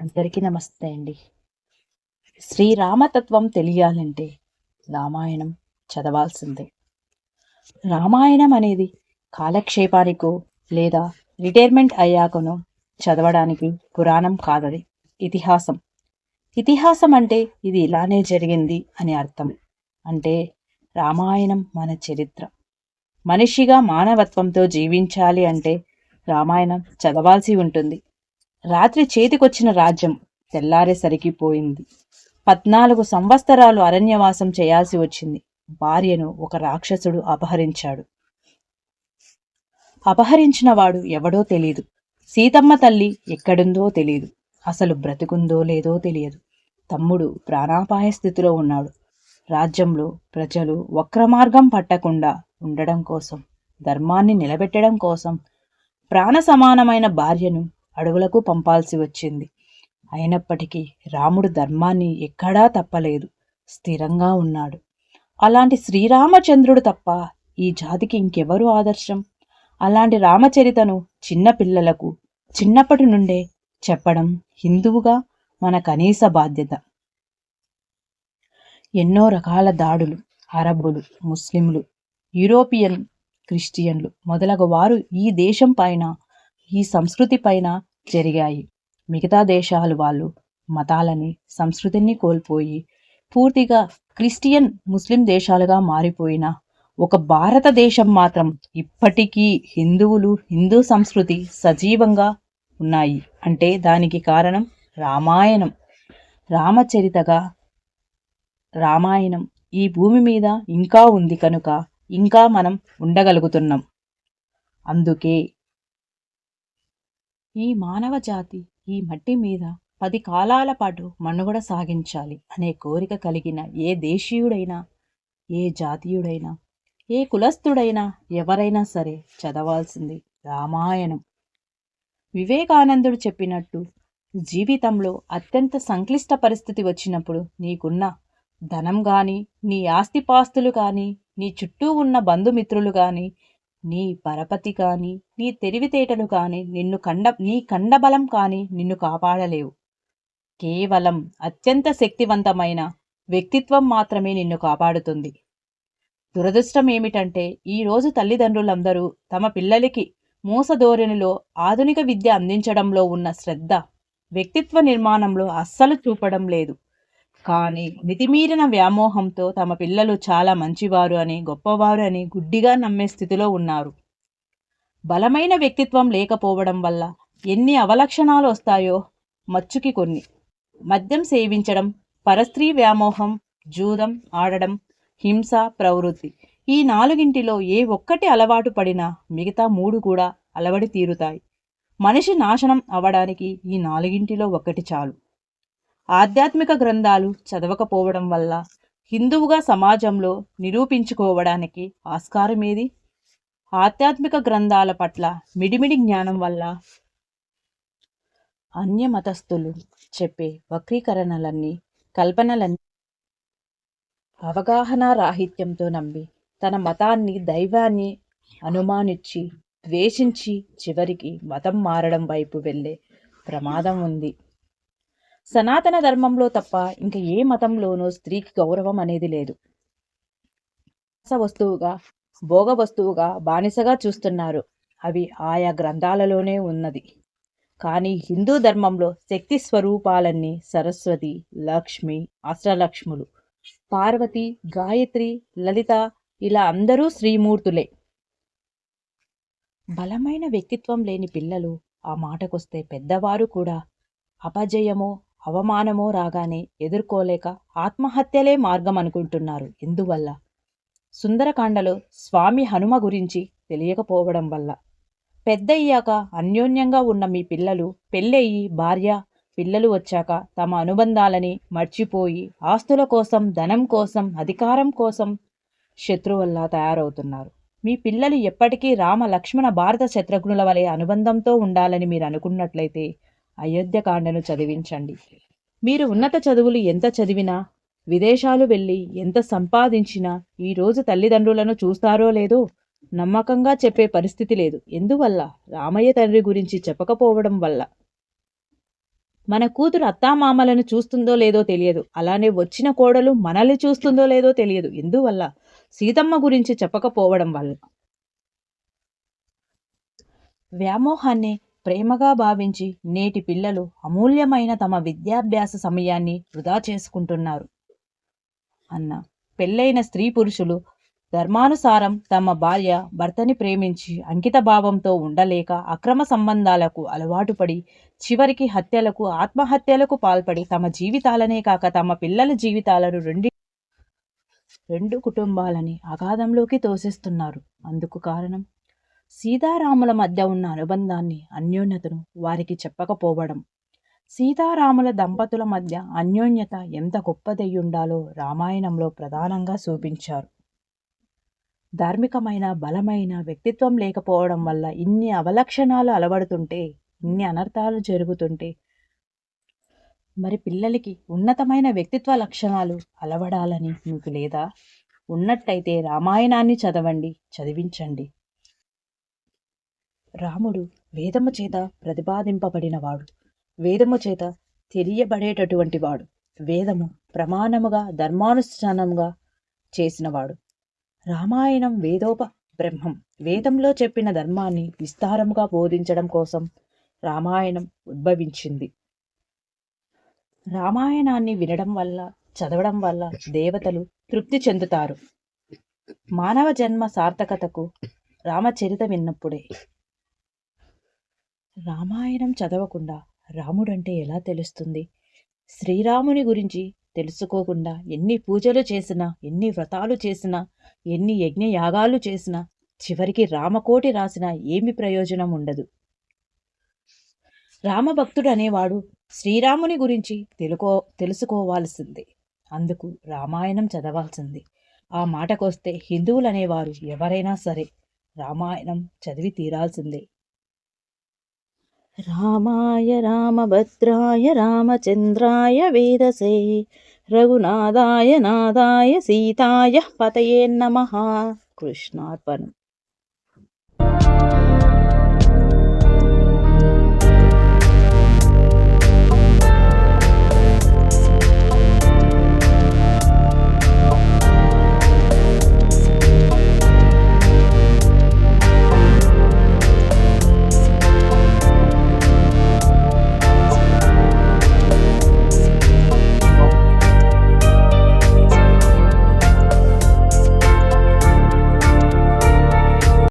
అందరికీ నమస్తే అండి. శ్రీరామతత్వం తెలియాలంటే రామాయణం చదవాల్సిందే. రామాయణం అనేది కాలక్షేపానికో లేదా రిటైర్మెంట్ అయ్యాకనో చదవడానికి పురాణం కాదది. ఇతిహాసం. ఇతిహాసం అంటే ఇది ఇలానే జరిగింది అని అర్థం. అంటే రామాయణం మన చరిత్ర. మనిషిగా మానవత్వంతో జీవించాలి అంటే రామాయణం చదవాల్సి ఉంటుంది. రాత్రి చేతికొచ్చిన రాజ్యం తెల్లారేసరికి పోయింది. పద్నాలుగు సంవత్సరాలు అరణ్యవాసం చేయాల్సి వచ్చింది. భార్యను ఒక రాక్షసుడు అపహరించాడు. అపహరించిన వాడు ఎవడో తెలియదు సీతమ్మ తల్లి ఎక్కడుందో తెలియదు అసలు బ్రతికుందో లేదో తెలియదు. తమ్ముడు ప్రాణాపాయ స్థితిలో ఉన్నాడు. రాజ్యంలో ప్రజలు వక్రమార్గం పట్టకుండా ఉండడం కోసం ధర్మాన్ని నిలబెట్టడం కోసం ప్రాణ సమానమైన భార్యను అడవులకు పంపాల్సి వచ్చింది. అయినప్పటికీ రాముడు ధర్మాన్ని ఎక్కడా తప్పలేదు. స్థిరంగా ఉన్నాడు. అలాంటి శ్రీరామచంద్రుడు తప్ప ఈ జాతికి ఇంకెవరు ఆదర్శం? అలాంటి రామచరితను చిన్నపిల్లలకు చిన్నప్పటి నుండే చెప్పడం హిందువుగా మన కనీస బాధ్యత. ఎన్నో రకాల దాడులు అరబ్బులు ముస్లింలు యూరోపియన్ క్రిస్టియన్లు మొదలగు వారు ఈ దేశం పైన ఈ సంస్కృతి పైన జరిగాయి. మిగతా దేశాలు వాళ్ళు మతాలని సంస్కృతిని కోల్పోయి పూర్తిగా క్రిస్టియన్ ముస్లిం దేశాలుగా మారిపోయిన ఒక భారతదేశం మాత్రం ఇప్పటికీ హిందువులు హిందూ సంస్కృతి సజీవంగా ఉన్నాయి. అంటే దానికి కారణం రామాయణం. రామచరితగా రామాయణం ఈ భూమి మీద ఇంకా ఉంది కనుక ఇంకా మనం ఉండగలుగుతున్నాం. అందుకే ఈ మానవ జాతి ఈ మట్టి మీద పది కాలాల పాటు మనుగడ సాగించాలి అనే కోరిక కలిగిన ఏ దేశీయుడైనా ఏ జాతీయుడైనా ఏ కులస్థుడైనా ఎవరైనా సరే చదవాల్సింది రామాయణం. వివేకానందుడు చెప్పినట్టు జీవితంలో అత్యంత సంక్లిష్ట పరిస్థితి వచ్చినప్పుడు నీకున్న ధనం కానీ నీ ఆస్తిపాస్తులు కానీ నీ చుట్టూ ఉన్న బంధుమిత్రులు కానీ నీ పరపతి కానీ నీ తెలివితేటలు కానీ నిన్ను కండ నీ కండబలం కానీ నిన్ను కాపాడలేవు. కేవలం అత్యంత శక్తివంతమైన వ్యక్తిత్వం మాత్రమే నిన్ను కాపాడుతుంది. దురదృష్టం ఏమిటంటే ఈరోజు తల్లిదండ్రులందరూ తమ పిల్లలకి మూసధోరణిలో ఆధునిక విద్య అందించడంలో ఉన్న శ్రద్ధ వ్యక్తిత్వ నిర్మాణంలో అస్సలు చూపడం లేదు. కానీ మితిమీరిన వ్యామోహంతో తమ పిల్లలు చాలా మంచివారు అని గొప్పవారు అని గుడ్డిగా నమ్మే స్థితిలో ఉన్నారు. బలమైన వ్యక్తిత్వం లేకపోవడం వల్ల ఎన్ని అవలక్షణాలు వస్తాయో మచ్చుకి కొన్ని. మద్యం సేవించడం పరస్త్రీ వ్యామోహం జూదం ఆడడం హింస ప్రవృత్తి ఈ నాలుగింటిలో ఏ ఒక్కటి అలవాటు పడినా మిగతా మూడు కూడా అలవడి తీరుతాయి. మనిషి నాశనం అవడానికి ఈ నాలుగింటిలో ఒకటి చాలు. ఆధ్యాత్మిక గ్రంథాలు చదవకపోవడం వల్ల హిందువుగా సమాజంలో నిరూపించుకోవడానికి ఆస్కారం ఏది ఆధ్యాత్మిక గ్రంథాల పట్ల మిడిమిడి జ్ఞానం వల్ల అన్య మతస్థులు చెప్పే వక్రీకరణలన్నీ కల్పనలన్నీ అవగాహన రాహిత్యంతో నమ్మి తన మతాన్ని దైవాన్ని అనుమానించి ద్వేషించి చివరికి మతం మారడం వైపు వెళ్ళే ప్రమాదం ఉంది. సనాతన ధర్మంలో తప్ప ఇంక ఏ మతంలోనూ స్త్రీకి గౌరవం అనేది లేదు. వస్తువుగా భోగ వస్తువుగా బానిసగా చూస్తున్నారు. అవి ఆయా గ్రంథాలలోనే ఉన్నది. కానీ హిందూ ధర్మంలో శక్తి స్వరూపాలన్నీ సరస్వతి లక్ష్మి అష్టలక్ష్ములు పార్వతి గాయత్రి లలిత ఇలా అందరూ శ్రీమూర్తులే. బలమైన వ్యక్తిత్వం లేని పిల్లలు ఆ మాటకొస్తే పెద్దవారు కూడా అపజయమో అవమానమో రాగానే ఎదుర్కోలేక ఆత్మహత్యలే మార్గం అనుకుంటున్నారు. ఎందువల్ల? సుందరకాండలో స్వామి హనుమ గురించి తెలియకపోవడం వల్ల. పెద్దయ్యాక అన్యోన్యంగా ఉన్న మీ పిల్లలు పెళ్ళయ్యి భార్య పిల్లలు వచ్చాక తమ అనుబంధాలని మర్చిపోయి ఆస్తుల కోసం ధనం కోసం అధికారం కోసం శత్రువల్లా తయారవుతున్నారు. మీ పిల్లలు ఎప్పటికీ రామ లక్ష్మణ భారత శత్రుఘ్నుల వలె అనుబంధంతో ఉండాలని మీరు అనుకున్నట్లయితే అయోధ్యకాండను చదివించండి. మీరు ఉన్నత చదువులు ఎంత చదివినా విదేశాలు వెళ్ళి ఎంత సంపాదించినా ఈరోజు తల్లిదండ్రులను చూస్తారో లేదో నమ్మకంగా చెప్పే పరిస్థితి లేదు. ఎందువల్ల? రామయ్య తండ్రి గురించి చెప్పకపోవడం వల్ల. మన కూతురు అత్తామామలను చూస్తుందో లేదో తెలియదు. అలానే వచ్చిన కోడలు మనల్ని చూస్తుందో లేదో తెలియదు. ఎందువల్ల? సీతమ్మ గురించి చెప్పకపోవడం వల్ల. వ్యామోహాన్ని ప్రేమగా భావించి నేటి పిల్లలు అమూల్యమైన తమ విద్యాభ్యాస సమయాన్ని వృధా చేసుకుంటున్నారు. అన్న పెళ్ళైన స్త్రీ పురుషులు ధర్మానుసారం తమ భార్య భర్తని ప్రేమించి అంకిత భావంతో ఉండలేక అక్రమ సంబంధాలకు అలవాటు పడి చివరికి హత్యలకు ఆత్మహత్యలకు పాల్పడి తమ జీవితాలనే కాక తమ పిల్లల జీవితాలను రెండు రెండు కుటుంబాలని అగాధంలోకి తోసేస్తున్నారు. అందుకు కారణం సీతారాముల మధ్య ఉన్న అనుబంధాన్ని అన్యోన్యతను వారికి చెప్పకపోవడం. సీతారాముల దంపతుల మధ్య అన్యోన్యత ఎంత గొప్పదయ్యుండాలో రామాయణంలో ప్రధానంగా చూపించారు ధార్మికమైన బలమైన వ్యక్తిత్వం లేకపోవడం వల్ల ఇన్ని అవలక్షణాలు అలవడుతుంటే ఇన్ని అనర్థాలు జరుగుతుంటే మరి పిల్లలకి ఉన్నతమైన వ్యక్తిత్వ లక్షణాలు అలవడాలని మీకు లేదా? ఉన్నట్టయితే రామాయణాన్ని చదవండి చదివించండి. రాముడు వేదము చేత ప్రతిపాదింపబడినవాడు. వేదము చేత తెలియబడేటటువంటి వాడు వేదము ప్రమాణముగా ధర్మానుష్ఠానముగా చేసినవాడు. రామాయణం వేదోప బ్రహ్మం. వేదంలో చెప్పిన ధర్మాన్ని విస్తారముగా బోధించడం కోసం రామాయణం ఉద్భవించింది. రామాయణాన్ని వినడం వల్ల చదవడం వల్ల దేవతలు తృప్తి చెందుతారు. మానవ జన్మ సార్థకతకు రామచరిత విన్నప్పుడే రామాయణం చదవకుండా రాముడంటే ఎలా తెలుస్తుంది? శ్రీరాముని గురించి తెలుసుకోకుండా ఎన్ని పూజలు చేసినా ఎన్ని వ్రతాలు చేసినా ఎన్ని యజ్ఞయాగాలు చేసినా చివరికి రామకోటి రాసినా ఏమి ప్రయోజనం ఉండదు. రామభక్తుడు అనేవాడు శ్రీరాముని గురించి తెలుకో తెలుసుకోవాల్సిందే. అందుకు రామాయణం చదవాల్సింది. ఆ మాటకొస్తే హిందువులు అనేవారు ఎవరైనా సరే రామాయణం చదివి తీరాల్సిందే. రామాయ రామభద్రాయ రామచంద్రాయ వేదసే. రఘునాథాయ నాదాయ సీతాయ పతయే నమ. కృష్ణార్పణం.